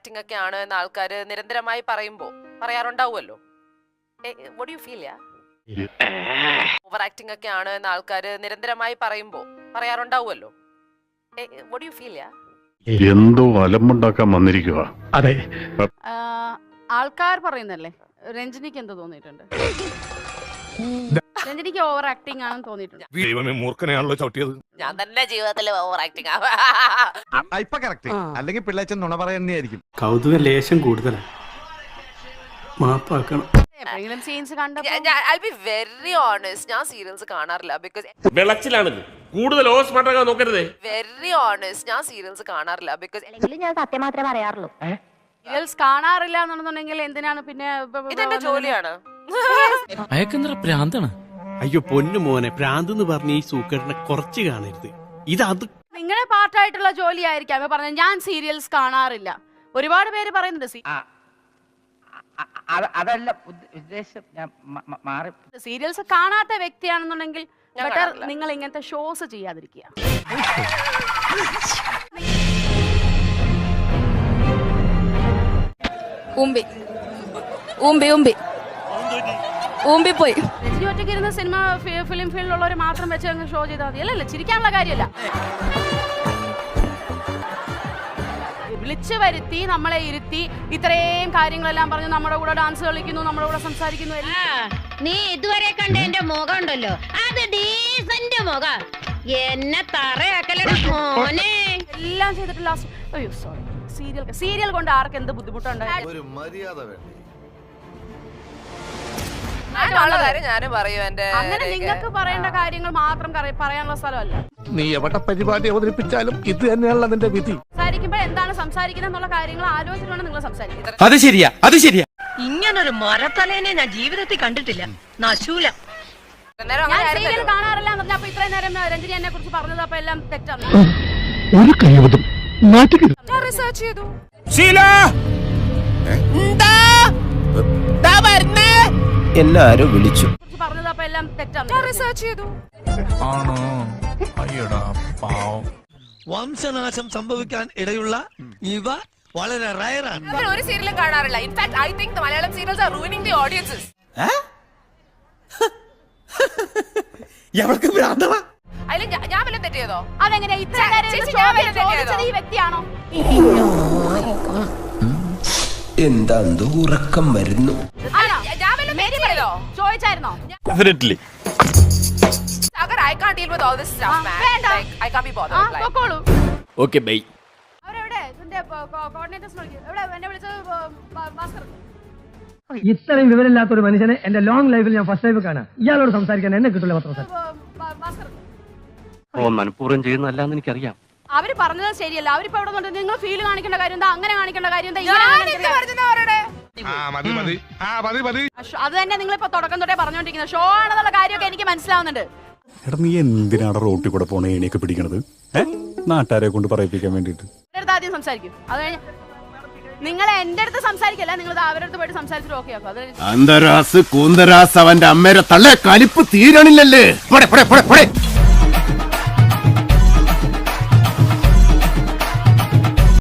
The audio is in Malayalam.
ആക്ടിംഗ് ഒക്കെ ആണ് എന്ന് ആൾക്കാർ നിരന്തരമായി പറയുമ്പോൾ പറയാറുണ്ടാവുമല്ലോ. What you feel ya? Over acting ഒക്കെ ആണ് എന്ന് ആൾക്കാർ നിരന്തരമായി പറയുമ്പോൾ പറയാറുണ്ടാവുമല്ലോ. What you feel ya? എന്തോ അലമ്പുണ്ടാക്കാൻ വന്നിരിക്കുക അതെ. ആൾക്കാർ പറയുന്നല്ലേ രഞ്ജനിക്ക് എന്ത് തോന്നിയിട്ടുണ്ട്. രഞ്ജനിക്ക് ഓവർ ആക്ടിങ് ആണെന്ന് തോന്നിയിട്ടുണ്ട്. ദൈവമേ മൂർഖനെയാണല്ലോ ചവിട്ടിയത്. ഞാൻ തന്നെ ജീവിതത്തിൽ ഓവർ ആക്ടിങ് ഇപ്പൊ കറക്റ്റ് അല്ലെങ്കിൽ പിള്ളേച്ചൻ നുണ പറയുന്നതായിരിക്കും കൗതുക ലേശം കൂടുതലാണ് മാപ്പാക്കണം. എപ്പോഴെങ്കിലും സീൻസ് കണ്ടപ്പോ ഐ ബി വെരി ഓണസ്റ്റ് ഞാൻ സീരിയൽസ് കാണാറില്ല ബിക്കോസ് വിളച്ചിലാണിത് കൂടുതൽ ഓസ് മാറ്റാൻ നോക്കരുതേ. വെരി ഓണസ്റ്റ് ഞാൻ സീരിയൽസ് കാണാറില്ല ബിക്കോസ് അല്ലെങ്കിലും ഞാൻ സത്യം മാത്രമേ പറയാറുള്ളൂ. സീരിയൽസ് കാണാറില്ല എന്നുണ്ടെന്നുണ്ടെങ്കിൽ എന്തിനാണ് പിന്നെ ഇതെന്റെ ജോലിയാണ്. അയക്കെന്തറ പ്രാന്താണ്? അയ്യോ പൊന്നു മോനെ പ്രാന്ത് എന്ന് പറഞ്ഞ ഈ സൂക്കേടിനെ കുറച്ച് കാണരുത്. ഇത് അത് നിങ്ങളെ പാർട്ടായിട്ടുള്ള ജോലി ആയിരിക്കാം പറഞ്ഞ ഞാൻ സീരിയൽസ് കാണാറില്ല. ഒരുപാട് പേര് പറയുന്നുണ്ട് സീ- അതല്ല ഉദ്ദ- ഉദ്ദേശം. ഞാൻ മാറി. സീരിയൽസ് കാണാത്ത വ്യക്തിയാണെന്നുണ്ടെങ്കിൽ ബെറ്റർ നിങ്ങൾ ഇങ്ങനത്തെ ഷോസ് ചെയ്യാതിരിക്കുക. ഉമ്പി. ഉമ്പി ഉമ്പി. ഉമ്പി പോയി രജനി ഒറ്റയ്ക്ക് ഇരുന്ന സിനിമ ഫിലിം ഫീൽഡിലുള്ളവർ മാത്രം വെച്ച് അങ്ങ് ഷോ ചെയ്താൽ മതി. അല്ലല്ല ചിരിക്കാനുള്ള കാര്യമല്ല. വിളിച്ചു വരുത്തി നമ്മളെ ഇരുത്തി ഇത്രയും കാര്യങ്ങളെല്ലാം പറഞ്ഞ് നമ്മുടെ കൂടെ ഡാൻസ് കളിക്കുന്നു നമ്മുടെ കൂടെ സംസാരിക്കുന്നു നീ ഇതുവരെ കണ്ട എന്റെ മുഖം ഉണ്ടല്ലോ. അത് ഡീസന്റ് മുഖം. എന്നെ തറയാക്കലട മോനെ. എല്ലാം ചെയ്തിട്ട് ലാസ്റ്റ് അയ്യോ സോറി സീരിയൽ സീരിയൽ കൊണ്ട് ആർക്ക് എന്ത് ബുദ്ധിമുട്ടുണ്ടായി? ഒരു മര്യാദ വേണ്ട? ഞാനുള്ള കാര്യം ഞാനും പറയും എന്റെ അങ്ങനെ നിങ്ങൾക്ക് പറയേണ്ട കാര്യങ്ങൾ മാത്രം പറയാനുള്ള സ്ഥലമല്ല. നീ എവിടെ പരിപാടി അവതരിപ്പിച്ചാലും ഇത് തന്നെയാണല്ലോ നിന്റെ വിധി. സംസാരിക്കുമ്പോൾ എന്താണ് സംസാരിക്കുന്നത് എന്നുള്ള കാര്യങ്ങൾ ആലോചിച്ചിട്ടാണ് നിങ്ങൾ സംസാരിക്കുന്നത് അത് ശരിയാ അത് ശരിയാ. ഇങ്ങനൊരു മരത്തലേനെ ഞാൻ ജീവിതത്തിൽ കണ്ടിട്ടില്ല. നശൂല. ഞാൻ സീരിയൽ കാണാറില്ല എന്ന് പറഞ്ഞാൽ അപ്പൊ ഇത്രയും നേരം രഞ്ജിനി എന്നെ കുറിച്ച് പറഞ്ഞത് അപ്പൊ എല്ലാം തെറ്റാണ്. ഒരു നാറ്റുകരുത് ഞാൻ റിസർച്ച് ചെയ്തു. എന്നെ ആരോ വിളിച്ചു. കുറിച്ച് എല്ലാം തെറ്റാണ്. ഞാൻ റിസർച്ച് ചെയ്തു. ആണോ? അയ്യടാ പാവം. വംശനാശം സംഭവിക്കാൻ ഇടയുള്ള ഇവ വളരെ റയറാണ് ഒരു സീരിയലും കാണാറില്ല. In fact I think Malayalam serials are ruining the audiences എവൾക്ക് ഭ്രാന്തവാ അല്ല ഞാൻ വല്ലതും തെറ്റിയതോ? അതെങ്ങനെ ഈ വ്യക്തിയാണോ? എന്താ ഉറക്കം വരുന്നു. ചോദിച്ചായിരുന്നോ? Definitely Sagar, I can't deal with all this stuff, ആ, man. വേണ്ട. Like, I can't be bothered. ആ like. പൊക്കോളൂ. ഓക്കെ ബൈ അവരെവിടെ? ഇതിന്റെ കോർഡിനേറ്റേഴ്സ് എവിടെ? എന്നെ വിളിച്ചത് ഭാ- ഇത്രയും വിവരമില്ലാത്ത ഒരു മനുഷ്യനെ എന്റെ ലോങ് ലൈഫിൽ ഞാൻ ഫസ്റ്റ് ടൈം കാണാം. ഇയാളോട് സംസാരിക്കാൻ എന്നെ കിട്ടില്ല പത്ര ഭാ- ഓ മനഃപൂർവം ചെയ്യുന്നതല്ലാന്ന് എനിക്കറിയാം. അവർ പറഞ്ഞത് ശരിയല്ല. അവരിപ്പോ എവിടെ നിന്ന് നിങ്ങൾ ഫീൽ കാണിക്കേണ്ട കാര്യം എന്താ? അങ്ങനെ കാണിക്കേണ്ട കാര്യം എന്താ? അത് തന്നെ നിങ്ങൾ ഇപ്പൊ തുടക്കം തൊട്ടേ പറഞ്ഞോണ്ടിരിക്കുന്നത്. ഷോ ആണെന്നുള്ള കാര്യമൊക്കെ എനിക്ക് മനസ്സിലാവുന്നുണ്ട്. എടാ നീ എന്തിനാണ് റോട്ടിൽ കൂടെ പോണ ഏണിയൊക്കെ പിടിക്കണത്? നാട്ടുകാരെ കൊണ്ട് പറയിപ്പിക്കാൻ വേണ്ടിട്ട് എന്റെ അടുത്ത് ആദ്യം സംസാരിക്കും. അത് കഴിഞ്ഞ് നിങ്ങൾ എന്റെ അടുത്ത് സംസാരിക്കല്ല നിങ്ങൾ അവരുടെ അടുത്ത് പോയിട്ട് സംസാരിച്ചിട്ട് ഓക്കെ ആക്കും. അന്തരാസ് കൂന്തരാസ് അവന്റെ അമ്മയുടെ തള്ളേ കലിപ്പ് തീരണില്ലല്ലേ.